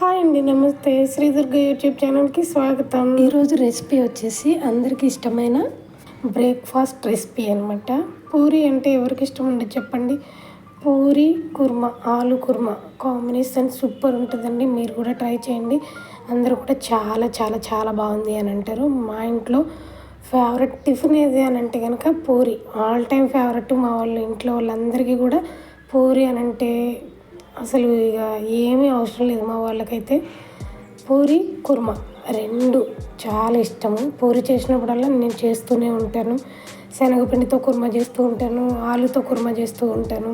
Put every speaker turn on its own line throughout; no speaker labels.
Hi అండి నమస్తే. Sri Durga YouTube ఛానల్కి స్వాగతం. ఈరోజు రెసిపీ వచ్చేసి అందరికీ ఇష్టమైన బ్రేక్ఫాస్ట్ రెసిపీ అనమాట పూరి అంటే ఎవరికి ఇష్టం ఉండదు చెప్పండి? పూరి కుర్మా ఆలు కుర్మా కాంబినేషన్ సూపర్ ఉంటుందండి. మీరు కూడా ట్రై చేయండి. అందరూ కూడా చాలా చాలా చాలా బాగుంది అని అంటారు. మా ఇంట్లో ఫేవరెట్ టిఫిన్ ఏది అని అంటే కనుక పూరి. ఆల్ టైమ్ ఫేవరెట్ మా వాళ్ళు ఇంట్లో వాళ్ళందరికీ కూడా పూరి అని అంటే అసలు ఇక ఏమీ అవసరం లేదు మా వాళ్ళకైతే. పూరి కుర్మా రెండు చాలా ఇష్టము. పూరి చేసినప్పుడల్లా నేను చేస్తూనే ఉంటాను. శనగపిండితో కుర్మా చేస్తూ ఉంటాను. ఆలుతో కుర్మా చేస్తూ ఉంటాను.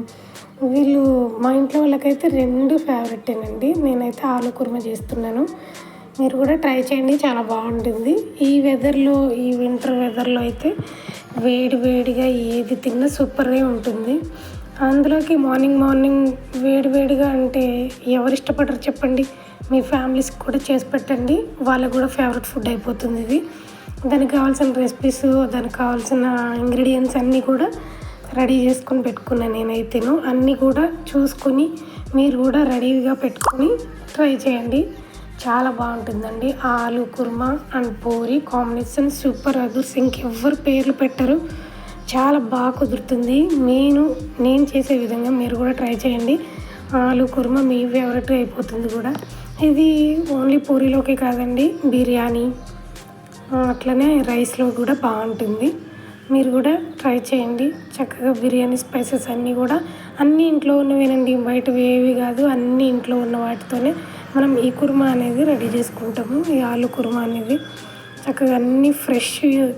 వీళ్ళు మా ఇంట్లో వాళ్ళకైతే రెండు ఫేవరెటేనండి. నేనైతే ఆలు కుర్మా చేస్తున్నాను. మీరు కూడా ట్రై చేయండి చాలా బాగుంటుంది. ఈ వెదర్లో ఈ వింటర్ వెదర్లో అయితే వేడి వేడిగా ఏది తిన్నా సూపర్గా ఉంటుంది. అందులోకి మార్నింగ్ మార్నింగ్ వేడి వేడిగా అంటే ఎవరు ఇష్టపడరు చెప్పండి. మీ ఫ్యామిలీస్కి కూడా చేసి పెట్టండి. వాళ్ళకి కూడా ఫేవరెట్ ఫుడ్ అయిపోతుంది ఇది. దానికి కావాల్సిన రెసిపీస్ దానికి కావాల్సిన ఇంగ్రీడియంట్స్ అన్నీ కూడా రెడీ చేసుకొని పెట్టుకున్నాను నేనైతేను. అన్నీ కూడా చూసుకొని మీరు కూడా రెడీగా పెట్టుకొని ట్రై చేయండి. చాలా బాగుంటుందండి. Aloo kurma and puri combination super. అదుర్స్ ఇంకెవ్వరు పేర్లు పెట్టరు. చాలా బాగా కుదురుతుంది. నేను నేను చేసే విధంగా మీరు కూడా ట్రై చేయండి. ఆలు కుర్మా మీ ఫేవరెట్ అయిపోతుంది కూడా. ఇది ఓన్లీ పూరీలోకే కాదండి బిర్యానీ. అట్లనే రైస్లో కూడా బాగుంటుంది. మీరు కూడా ట్రై చేయండి. చక్కగా బిర్యానీ స్పైసెస్ అన్నీ కూడా అన్నీ ఇంట్లో ఉన్నవేనండి బయట ఏవి కాదు అన్నీ ఇంట్లో ఉన్న వాటితోనే మనం ఈ కుర్మా అనేది రెడీ చేసుకుంటాము. ఈ ఆలు కుర్మా అనేది చక్కగా అన్నీ ఫ్రెష్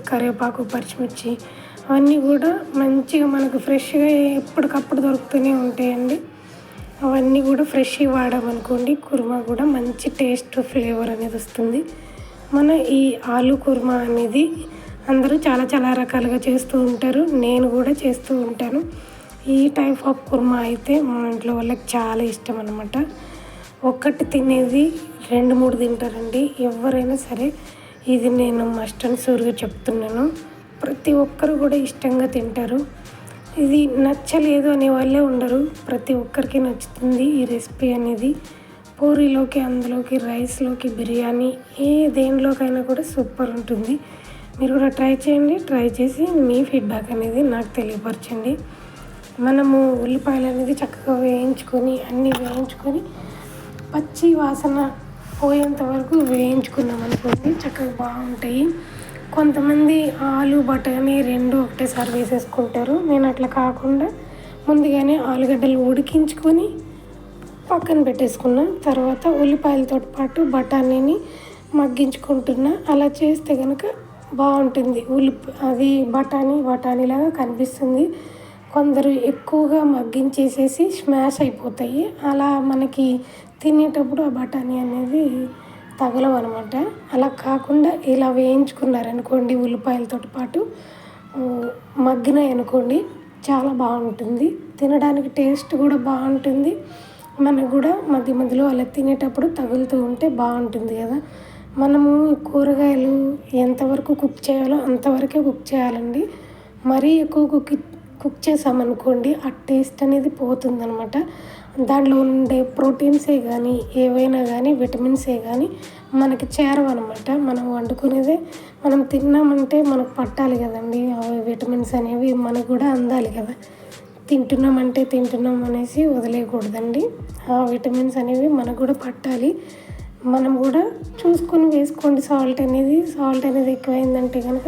కరివేపాకు పచ్చిమిర్చి అవన్నీ కూడా మంచిగా మనకు ఫ్రెష్గా ఎప్పటికప్పుడు దొరుకుతూనే ఉంటాయండి. అవన్నీ కూడా ఫ్రెష్ వాడామనుకోండి కుర్మా కూడా మంచి టేస్ట్ ఫ్లేవర్ అనేది వస్తుంది. మన ఈ ఆలు కుర్మా అనేది అందరూ చాలా చాలా రకాలుగా చేస్తూ ఉంటారు. నేను కూడా చేస్తూ ఉంటాను. ఈ టైప్ ఆఫ్ కుర్మా అయితే మా ఇంట్లో వాళ్ళకి చాలా ఇష్టం అనమాట ఒక్కటి తినేది రెండు మూడు తింటారండి. ఎవరైనా సరే ఇది నేను మస్ట్ అండ్ షూర్గా చెప్తున్నాను. ప్రతి ఒక్కరు కూడా ఇష్టంగా తింటారు. ఇది నచ్చలేదు అనే వాళ్ళే ఉండరు. ప్రతి ఒక్కరికి నచ్చుతుంది ఈ రెసిపీ అనేది. పూరీలోకి అందులోకి రైస్లోకి బిర్యానీ ఏ దేనిలోకైనా కూడా సూపర్ ఉంటుంది. మీరు కూడా ట్రై చేయండి. ట్రై చేసి మీ ఫీడ్బ్యాక్ అనేది నాకు తెలియపరచండి. మనము ఉల్లిపాయలు అనేది చక్కగా వేయించుకొని అన్నీ వేయించుకొని పచ్చి వాసన పోయేంత వరకు వేయించుకున్నాం అనుకోండి చక్కగా బాగుంటాయి. కొంతమంది ఆలు బఠానీ రెండు ఒకటేసారి వేసేసుకుంటారు. నేను అట్లా కాకుండా ముందుగానే ఆలుగడ్డలు ఉడికించుకొని పక్కన పెట్టేసుకున్నా. తర్వాత ఉల్లిపాయలతో పాటు బఠానీని మగ్గించుకుంటున్నా. అలా చేస్తే కనుక బాగుంటుంది. ఉల్లి అది బఠానీ బఠానీలాగా కనిపిస్తుంది. కొందరు ఎక్కువగా మగ్గించేసేసి స్మాష్ అయిపోతాయి. అలా మనకి తినేటప్పుడు ఆ బఠానీ అనేది తగలవన్నమాట. అలా కాకుండా ఇలా వేయించుకున్నారనుకోండి ఉల్లిపాయలతో పాటు మగ్గినాయి అనుకోండి చాలా బాగుంటుంది. తినడానికి టేస్ట్ కూడా బాగుంటుంది. మనకు కూడా మధ్య మధ్యలో అలా తినేటప్పుడు తగులుతూ ఉంటే బాగుంటుంది కదా. మనము కూరగాయలు ఎంతవరకు కుక్ చేయాలో అంతవరకే కుక్ చేయాలండి. మరీ ఎక్కువ కుక్ కుక్ చేసామనుకోండి ఆ టేస్ట్ అనేది పోతుందనమాట దాంట్లో ఉండే ప్రోటీన్సే కానీ ఏవైనా కానీ విటమిన్సే కానీ మనకి చేరవన్నమాట. మనం వండుకునేదే మనం తిన్నామంటే మనకు పట్టాలి కదండి. అవి విటమిన్స్ అనేవి మనకు కూడా అందాలి కదా. తింటున్నామంటే తింటున్నాం అనేసి వదిలేయకూడదండి. ఆ విటమిన్స్ అనేవి మనకు కూడా పట్టాలి. మనం కూడా చూసుకొని వేసుకోండి. సాల్ట్ అనేది సాల్ట్ అనేది ఎక్కువైందంటే కనుక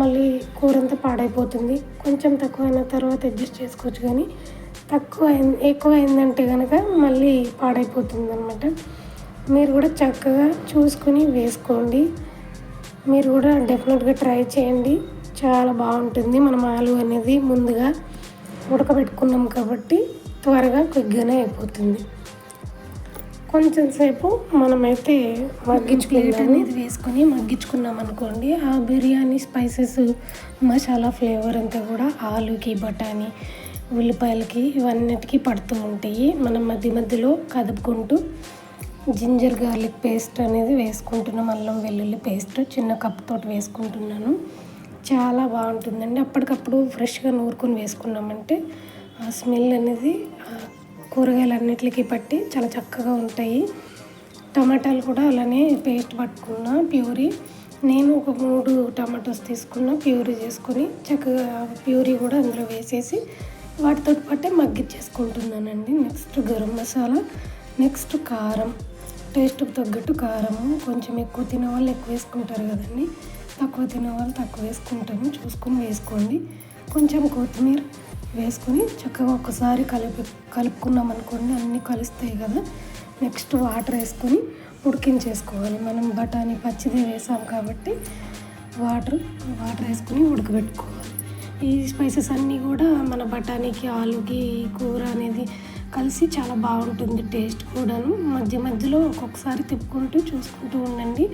మళ్ళీ కూర అంతా పాడైపోతుంది. కొంచెం తక్కువ అయిన తర్వాత అడ్జస్ట్ చేసుకోవచ్చు కానీ తక్కువ ఎక్కువ అయిందంటే కనుక మళ్ళీ పాడైపోతుంది అనమాట మీరు కూడా చక్కగా చూసుకుని వేసుకోండి. మీరు కూడా డెఫినెట్గా ట్రై చేయండి. చాలా బాగుంటుంది. మనం ఆలు అనేది ముందుగా ఉడకబెట్టుకున్నాం కాబట్టి త్వరగా క్విక్గానే అయిపోతుంది. కొంచెం సేపు మనమైతే మగ్గించుకునేది అనేది వేసుకొని మగ్గించుకున్నాం అనుకోండి ఆ బిర్యానీ స్పైసెస్ మసాలా ఫ్లేవర్ అంతా కూడా ఆలుకి బఠానీ ఉల్లిపాయలకి ఇవన్నిటికీ పడుతూ ఉంటాయి. మనం మధ్య మధ్యలో కదుపుకుంటూ జింజర్ గార్లిక్ పేస్ట్ అనేది వేసుకుంటున్నాం అల్లం వెల్లుల్లి పేస్ట్ చిన్న కప్ తోటి వేసుకుంటున్నాను. చాలా బాగుంటుందండి. అప్పటికప్పుడు ఫ్రెష్గా నూరుకొని వేసుకున్నామంటే ఆ స్మెల్ అనేది కూరగాయలు అన్నిటికీ పట్టి చాలా చక్కగా ఉంటాయి. టమాటాలు కూడా అలానే పేస్ట్ పట్టుకున్న ప్యూరీ. నేను ఒక మూడు టమాటోస్ తీసుకున్న ప్యూరీ చేసుకొని చక్కగా ప్యూరీ కూడా అందులో వేసేసి వాటితో పాటే మగ్గిచ్చేసుకుంటున్నానండి నెక్స్ట్ గరం మసాలా నెక్స్ట్ కారం. టేస్ట్కి తగ్గట్టు కారము కొంచెం ఎక్కువ తినే వాళ్ళు ఎక్కువ వేసుకుంటారు కదండి. తక్కువ తినే వాళ్ళు తక్కువ వేసుకుంటాము చూసుకొని వేసుకోండి. కొంచెం కొత్తిమీర వేసుకొని చక్కగా ఒకసారి కలిపి కలుపుకున్నాం అనుకోండి అన్నీ కలుస్తాయి కదా. నెక్స్ట్ వాటర్ వేసుకొని ఉడికించేసుకోవాలి. మనం బఠానీ పచ్చిది వేసాం కాబట్టి వాటర్ వాటర్ వేసుకుని ఉడకబెట్టుకోవాలి. ఈ స్పైసెస్ అన్నీ కూడా మన బఠానీకి ఆలుకి కూర అనేది కలిసి చాలా బాగుంటుంది టేస్ట్ కూడాను. మధ్య మధ్యలో ఒక్కొక్కసారి తిప్పుకుంటూ చూసుకుంటూ ఉండండి.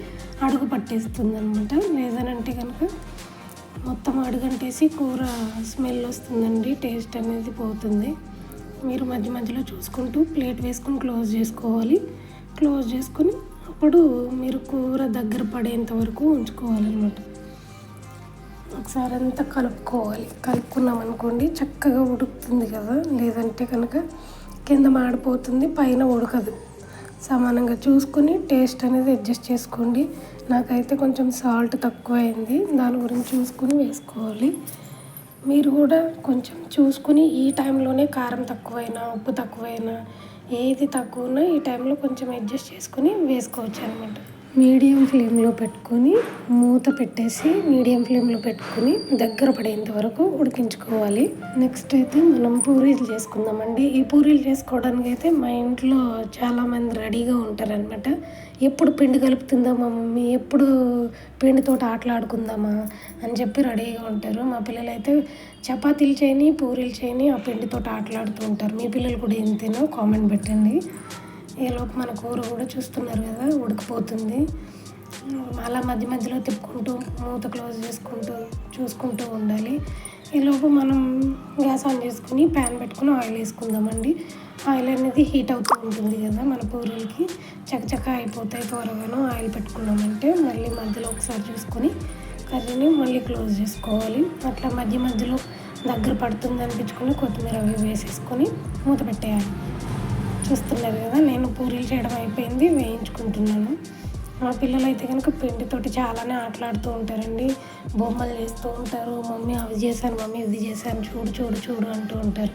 అడుగు పట్టేస్తుంది అనమాట లేదనంటే కనుక మొత్తం అడుగంటేసి కూర స్మెల్ వస్తుందండి టేస్ట్ అనేది పోతుంది. మీరు మధ్య మధ్యలో చూసుకుంటూ ప్లేట్ వేసుకొని క్లోజ్ చేసుకోవాలి. క్లోజ్ చేసుకొని అప్పుడు మీరు కూర దగ్గర పడేంత వరకు ఉంచుకోవాలన్నమాట. ఒకసారి అంతా కలుపుకోవాలి. కలుపుకున్నాం అనుకోండి చక్కగా ఉడుకుతుంది కదా. లేదంటే కనుక కింద మాడిపోతుంది పైన ఉడకదు. సమానంగా చూసుకొని టేస్ట్ అనేది అడ్జస్ట్ చేసుకోండి. నాకైతే కొంచెం సాల్ట్ తక్కువ అయింది దాని గురించి చూసుకొని వేసుకోవాలి. మీరు కూడా కొంచెం చూసుకుని ఈ టైంలోనే కారం తక్కువైనా ఉప్పు తక్కువైనా ఏది తక్కువ ఈ టైంలో కొంచెం అడ్జస్ట్ చేసుకొని వేసుకోవచ్చు అనమాట మీడియం ఫ్లేమ్లో పెట్టుకొని మూత పెట్టేసి మీడియం ఫ్లేమ్లో పెట్టుకొని దగ్గర పడేంత వరకు ఉడికించుకోవాలి. నెక్స్ట్ అయితే మనం పూరీలు చేసుకుందామండి. ఈ పూరీలు చేసుకోవడానికి అయితే మా ఇంట్లో చాలామంది రెడీగా ఉంటారనమాట ఎప్పుడు పిండి కలుపుతుందామా మమ్మీ? ఎప్పుడు పిండితో ఆటలాడుకుందామా అని చెప్పి రెడీగా ఉంటారు. మా పిల్లలు అయితే చపాతీలు చేయని పూరీలు చేయని ఆ పిండితో ఆటలాడుతూ ఉంటారు. మీ పిల్లలు కూడా ఇంతేనో? కామెంట్ పెట్టండి. ఏలోపు మన కూర కూడా చూస్తున్నారు కదా ఉడికిపోతుంది. అలా మధ్య మధ్యలో తిప్పుకుంటూ మూత క్లోజ్ చేసుకుంటూ చూసుకుంటూ ఉండాలి. ఈలోపు మనం గ్యాస్ ఆన్ చేసుకుని ప్యాన్ పెట్టుకుని ఆయిల్ వేసుకుందామండి. ఆయిల్ అనేది హీట్ అవుతూ ఉంటుంది కదా మన పూరీలకి చకచక అయిపోతాయి త్వరగాను ఆయిల్ పెట్టుకున్నామంటే మళ్ళీ మధ్యలో ఒకసారి చూసుకొని కర్రీని మళ్ళీ క్లోజ్ చేసుకోవాలి. అట్లా మధ్య మధ్యలో దగ్గర పడుతుంది అనిపించుకుని కొత్తిమీర అవి వేసేసుకొని మూత పెట్టేయాలి. చూస్తున్నారు కదా నేను పూరీలు చేయడం అయిపోయింది వేయించుకుంటున్నాను. మా పిల్లలు అయితే కనుక పిండితోటి చాలానే ఆటలాడుతూ ఉంటారండి. బొమ్మలు చేస్తూ ఉంటారు. మమ్మీ అవి చేశాను మమ్మీ ఇది చేశాను చూడు చూడు చూడు అంటూ ఉంటారు.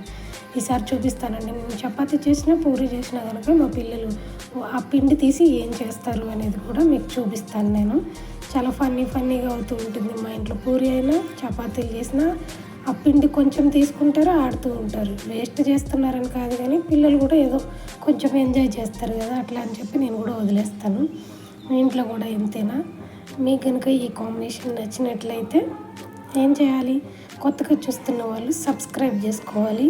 ఈసారి చూపిస్తానండి. నేను చపాతీ చేసినా పూరి చేసినా కనుక మా పిల్లలు ఆ పిండి తీసి ఏం చేస్తారు అనేది కూడా మీకు చూపిస్తాను నేను. చాలా ఫన్నీ ఫన్నీగా అవుతూ ఉంటుంది మా ఇంట్లో. పూరి అయినా చపాతీలు చేసినా ఆ పిండి కొంచెం తీసుకుంటారు ఆడుతూ ఉంటారు. వేస్ట్ చేస్తున్నారని కాదు కానీ పిల్లలు కూడా ఏదో కొంచెం ఎంజాయ్ చేస్తారు కదా అట్లా అని చెప్పి నేను కూడా వదిలేస్తాను. మీ ఇంట్లో కూడా ఇంతేనా? మీకు కనుక ఈ కాంబినేషన్ నచ్చినట్లయితే ఏం చేయాలి? కొత్తగా చూస్తున్న వాళ్ళు సబ్స్క్రైబ్ చేసుకోవాలి.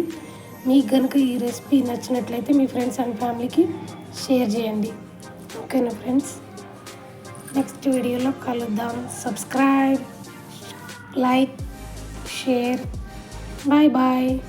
మీకు కనుక ఈ రెసిపీ నచ్చినట్లయితే మీ ఫ్రెండ్స్ అండ్ ఫ్యామిలీకి షేర్ చేయండి. ఓకేనా ఫ్రెండ్స్? నెక్స్ట్ వీడియోలో కలుద్దాం. Subscribe like share. Bye bye.